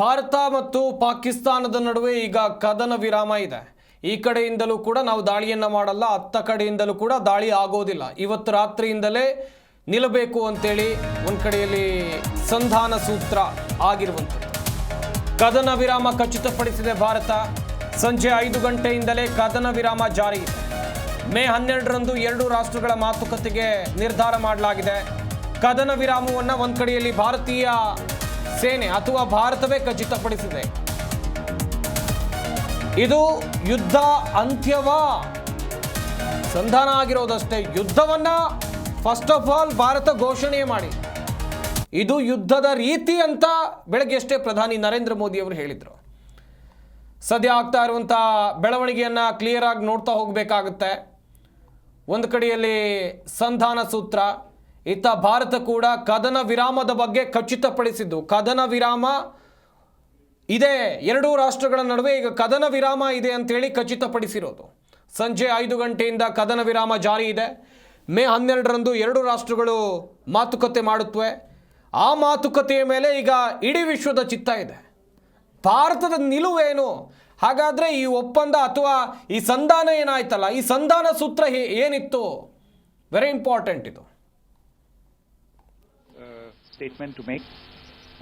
ಭಾರತ ಮತ್ತು ಪಾಕಿಸ್ತಾನದ ನಡುವೆ ಈಗ ಕದನ ವಿರಾಮ ಇದೆ. ಈ ಕಡೆಯಿಂದಲೂ ಕೂಡ ನಾವು ದಾಳಿಯನ್ನು ಮಾಡಲ್ಲ, ಅತ್ತ ಕಡೆಯಿಂದಲೂ ಕೂಡ ದಾಳಿ ಆಗೋದಿಲ್ಲ. ಇವತ್ತು ರಾತ್ರಿಯಿಂದಲೇ ನಿಲ್ಲಬೇಕು ಅಂತೇಳಿ ಒಂದು ಕಡೆಯಲ್ಲಿ ಸಂಧಾನ ಸೂತ್ರ ಆಗಿರುವಂಥದ್ದು. ಕದನ ವಿರಾಮ ಖಚಿತಪಡಿಸಿದೆ ಭಾರತ. ಸಂಜೆ ಐದು ಗಂಟೆಯಿಂದಲೇ ಕದನ ವಿರಾಮ ಜಾರಿ ಮೇ ಹನ್ನೆರಡರಂದು ಎರಡು ರಾಷ್ಟ್ರಗಳ ಮಾತುಕತೆಗೆ ನಿರ್ಧಾರ ಮಾಡಲಾಗಿದೆ. ಕದನ ವಿರಾಮವನ್ನು ಒಂದು ಕಡೆಯಲ್ಲಿ ಭಾರತೀಯ ಸೇನೆ ಅಥವಾ ಭಾರತವೇ ಖಚಿತಪಡಿಸಿದೆ. ಇದು ಯುದ್ಧ ಅಂತ್ಯವಾ? ಸಂಧಾನ ಆಗಿರೋದಷ್ಟೇ, ಯುದ್ಧವನ್ನ ಫಸ್ಟ್ ಆಫ್ ಆಲ್ ಭಾರತ ಘೋಷಣೆ ಮಾಡಿ. ಇದು ಯುದ್ಧದ ರೀತಿ ಅಂತ ಬೆಳಗ್ಗೆ ಅಷ್ಟೇ ಪ್ರಧಾನಿ ನರೇಂದ್ರ ಮೋದಿ ಅವರು ಹೇಳಿದರು. ಸದ್ಯ ಆಗ್ತಾ ಇರುವಂಥ ಬೆಳವಣಿಗೆಯನ್ನು ಕ್ಲಿಯರ್ ಆಗಿ ನೋಡ್ತಾ ಹೋಗಬೇಕಾಗುತ್ತೆ. ಒಂದು ಕಡೆಯಲ್ಲಿ ಸಂಧಾನ ಸೂತ್ರ ಇತ್ತ ಭಾರತ ಕೂಡ ಕದನ ವಿರಾಮದ ಬಗ್ಗೆ ಖಚಿತಪಡಿಸಿದ್ದು. ಕದನ ವಿರಾಮ ಇದೆ. ಎರಡೂ ರಾಷ್ಟ್ರಗಳ ನಡುವೆ ಈಗ ಕದನ ವಿರಾಮ ಇದೆ ಅಂತೇಳಿ ಖಚಿತಪಡಿಸಿರೋದು. ಸಂಜೆ ಐದು ಗಂಟೆಯಿಂದ ಕದನ ವಿರಾಮ ಜಾರಿ ಇದೆ. ಮೇ ಹನ್ನೆರಡರಂದು ಎರಡು ರಾಷ್ಟ್ರಗಳು ಮಾತುಕತೆ ಮಾಡುತ್ತವೆ ಆ ಮಾತುಕತೆಯ ಮೇಲೆ ಈಗ ಇಡೀ ವಿಶ್ವದ ಚಿತ್ತ ಇದೆ. ಭಾರತದ ನಿಲುವೇನು? ಹಾಗಾದರೆ ಈ ಒಪ್ಪಂದ ಅಥವಾ ಈ ಸಂಧಾನ ಏನಾಯ್ತಲ್ಲ? ಈ ಸಂಧಾನ ಸೂತ್ರ ಏನಿತ್ತು? ವೆರಿ ಇಂಪಾರ್ಟೆಂಟ್ ಇದು. Statement to make.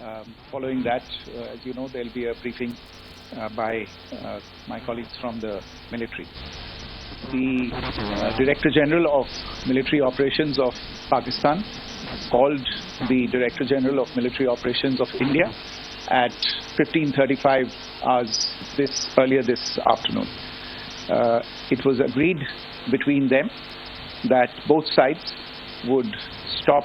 Um, Following that, uh, as you know, there'll be a briefing uh, by uh, my colleagues from the military. The uh, Director General of Military Operations of Pakistan called the Director General of Military Operations of India at 15:35 hours this earlier this afternoon. Uh, It was agreed between them that both sides would stop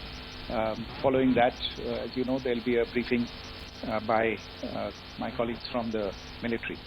Um, Following that, uh, as you know, there'll be a briefing uh, by uh, my colleagues from the military.